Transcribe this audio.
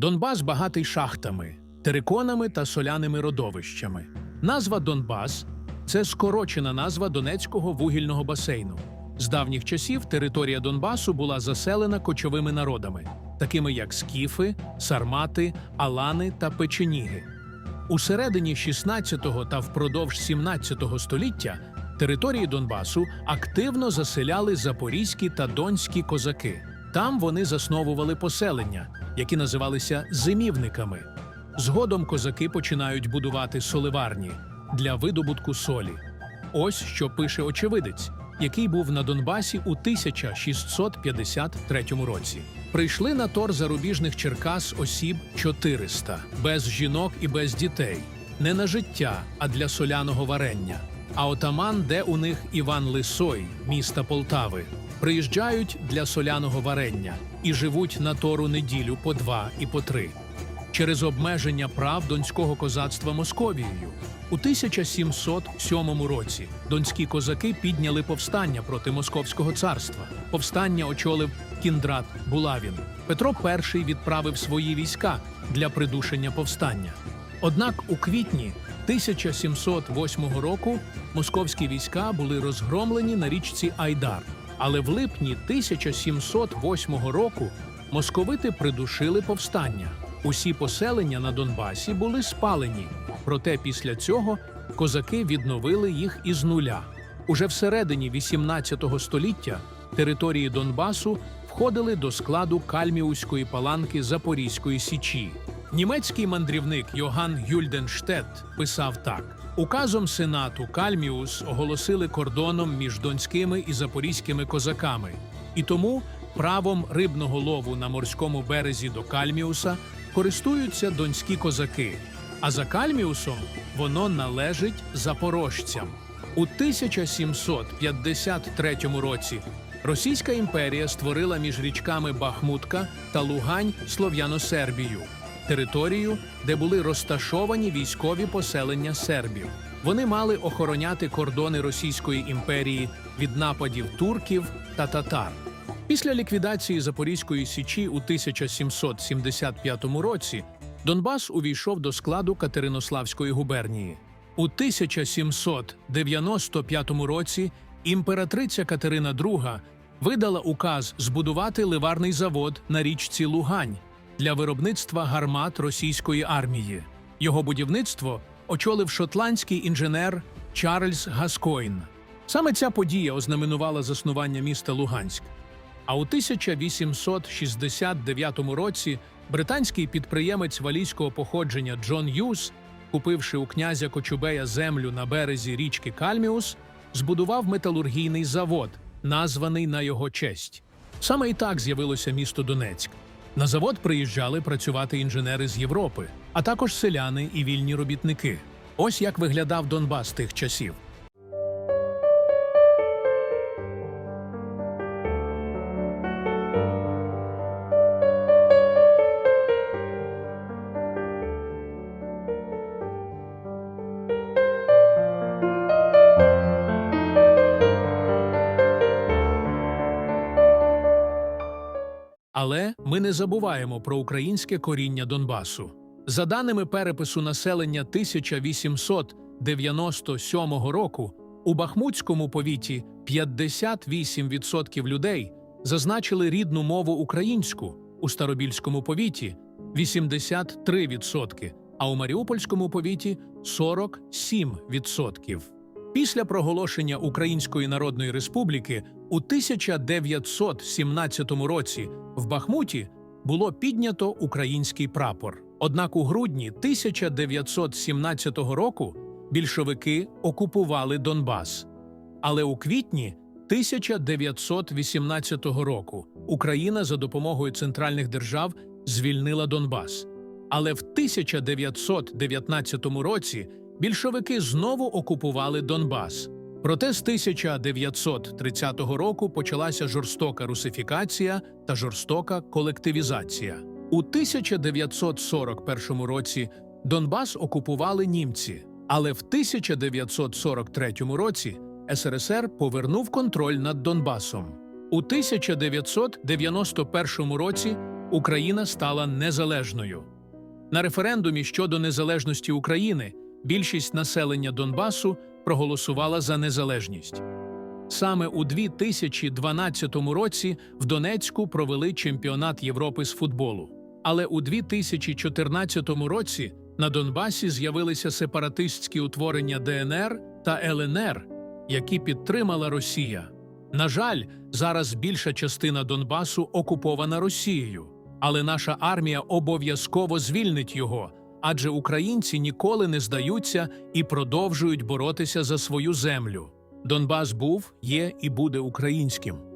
Донбас багатий шахтами, териконами та соляними родовищами. Назва Донбас це скорочена назва Донецького вугільного басейну. З давніх часів територія Донбасу була заселена кочовими народами, такими як скіфи, сармати, алани та печеніги. У середині 16 та впродовж 17 століття території Донбасу активно заселяли запорізькі та донські козаки. Там вони засновували поселення, які називалися зимівниками. Згодом козаки починають будувати соливарні для видобутку солі. Ось що пише очевидець, який був на Донбасі у 1653 році. Прийшли на тор зарубіжних Черкас осіб 400, без жінок і без дітей, не на життя, а для соляного варення. А отаман, де у них Іван Лисой, міста Полтави, приїжджають для соляного варення і живуть на тору неділю по два і по три через обмеження прав донського козацтва Московією. У 1707 році донські козаки підняли повстання проти Московського царства. Повстання очолив Кіндрат Булавін. Петро І відправив свої війська для придушення повстання. Однак у квітні 1708 року московські війська були розгромлені на річці Айдар. Але в липні 1708 року московити придушили повстання. Усі поселення на Донбасі були спалені, проте після цього козаки відновили їх із нуля. Уже всередині 18 століття території Донбасу входили до складу Кальміуської паланки Запорізької січі. Німецький мандрівник Йоган Гюльденштет писав так: указом сенату Кальміус оголосили кордоном між донськими і запорізькими козаками, і тому правом рибного лову на морському березі до Кальміуса користуються донські козаки, а за Кальміусом воно належить запорожцям. У 1753 році Російська імперія створила між річками Бахмутка та Лугань Слов'яно-Сербію, територію, де були розташовані військові поселення сербів. Вони мали охороняти кордони Російської імперії від нападів турків та татар. Після ліквідації Запорізької січі у 1775 році Донбас увійшов до складу Катеринославської губернії. У 1795 році імператриця Катерина II видала указ збудувати ливарний завод на річці Лугань для виробництва гармат російської армії. Його будівництво очолив шотландський інженер Чарльз Гаскойн. Саме ця подія ознаменувала заснування міста Луганськ. А у 1869 році британський підприємець валійського походження Джон Юс, купивши у князя Кочубея землю на березі річки Кальміус, збудував металургійний завод, названий на його честь. Саме і так з'явилося місто Донецьк. На завод приїжджали працювати інженери з Європи, а також селяни і вільні робітники. Ось як виглядав Донбас тих часів. Але ми не забуваємо про українське коріння Донбасу. За даними перепису населення 1897 року, у Бахмутському повіті 58% людей зазначили рідну мову українську, у Старобільському повіті 83%, а у Маріупольському повіті 47%. Після проголошення Української Народної Республіки у 1917 році в Бахмуті було піднято український прапор. Однак у грудні 1917 року більшовики окупували Донбас. Але у квітні 1918 року Україна за допомогою центральних держав звільнила Донбас. Але в 1919 році більшовики знову окупували Донбас. Проте з 1930 року почалася жорстока русифікація та жорстока колективізація. У 1941 році Донбас окупували німці, але в 1943 році СРСР повернув контроль над Донбасом. У 1991 році Україна стала незалежною. На референдумі щодо незалежності України більшість населення Донбасу проголосувала за незалежність. Саме у 2012 році в Донецьку провели чемпіонат Європи з футболу. Але у 2014 році на Донбасі з'явилися сепаратистські утворення ДНР та ЛНР, які підтримала Росія. На жаль, зараз більша частина Донбасу окупована Росією, але наша армія обов'язково звільнить його, адже українці ніколи не здаються і продовжують боротися за свою землю. Донбас був, є і буде українським.